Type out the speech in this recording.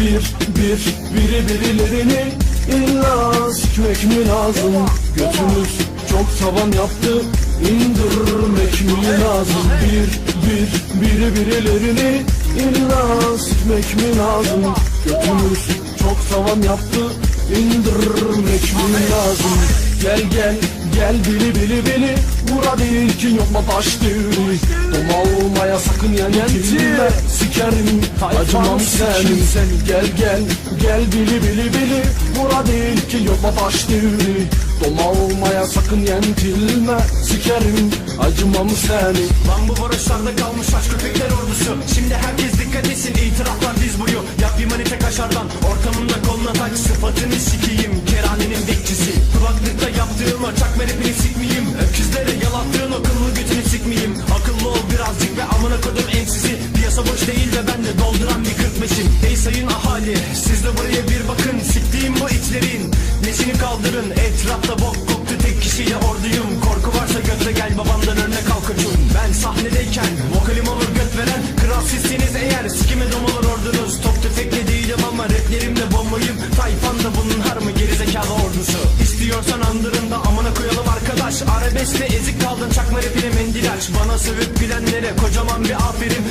Bir bir biri birilerini illa sikmek mi lazım? Götümüz çok tavan yaptı indirmek mi lazım? Bir bir biri birilerini illa sikmek mi lazım? Götümüz çok tavan yaptı indirmek mi lazım? Gel gel gel bili bili bili Vura değil ki yok mu taş devri olmaya sakın yan yentilme Sikerim acımam senin sen Gel gel. Gel bili bili bili. Vura değil ki yok mu taş devri. Doma olmaya sakın yentilme. Sikerim acımam senin Lan bu varoşlarda kalmış aç köpekler ordusu. Şimdi herkes dikkat etsin itiraflar diz boyu Yap bir manite kaşardan. Ortamında koluna tak Sıfatını sikeyim boş değil ve ben de dolduran bir 45'im Ey sayın ahali siz de buraya bir bakın. Siktiğim bu itlerin nesini kaldırın? Etrafta bok koktu tek kişiyle orduyum. Korku varsa götle gel babamdan örnek al koçum. Ben sahnedeyken vokalim olur göt veren Kral sizsiniz eğer. Sikime dom olur ordunuz. Top tüfekle değilim ama raplerimle bombayım. Tayfan da bunun har mı? Gerizekalı ordusu. İstiyorsan andırın da amına koyalım arkadaş. Arabeskte ezik kaldın çakma rapine mendil aç Bana sövüp gülenlere kocaman bir aferin